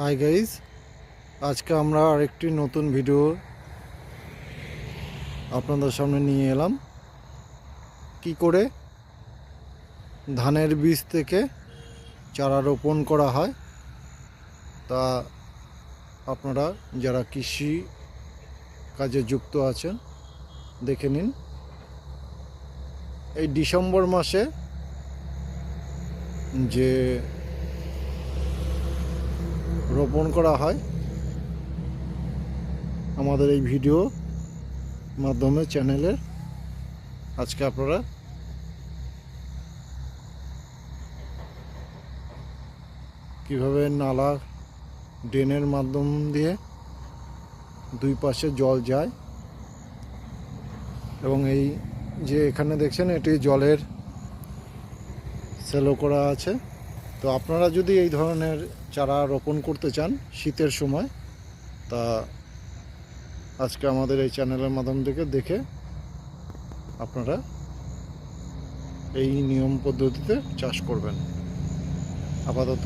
Hi guys আজকে আমরা আরেকটি নতুন ভিডিও আপনাদের সামনে নিয়ে এলাম। কি করে? ধানের বীজ থেকে চারা রোপণ করা হয়। তা আপনারা যারা কৃষি কাজে যুক্ত আছেন, দেখে নিন। এই ডিসেম্বর মাসে যে রোপণ করা হয়। আমাদের এই ভিডিও মাধ্যমে চ্যানেলের আজকে আপনারা কীভাবে নালা ড্রেনের মাধ্যম দিয়ে দুই পাশে জল যায় এবং এই যে এখানে দেখছেন, এটি জলের সেলো করা আছে। তো আপনারা যদি এই ধরনের চারা রোপণ করতে চান শীতের সময়, তা আজকে আমাদের এই চ্যানেলের মাধ্যম থেকে দেখে আপনারা এই নিয়ম পদ্ধতিতে চাষ করবেন। আপাতত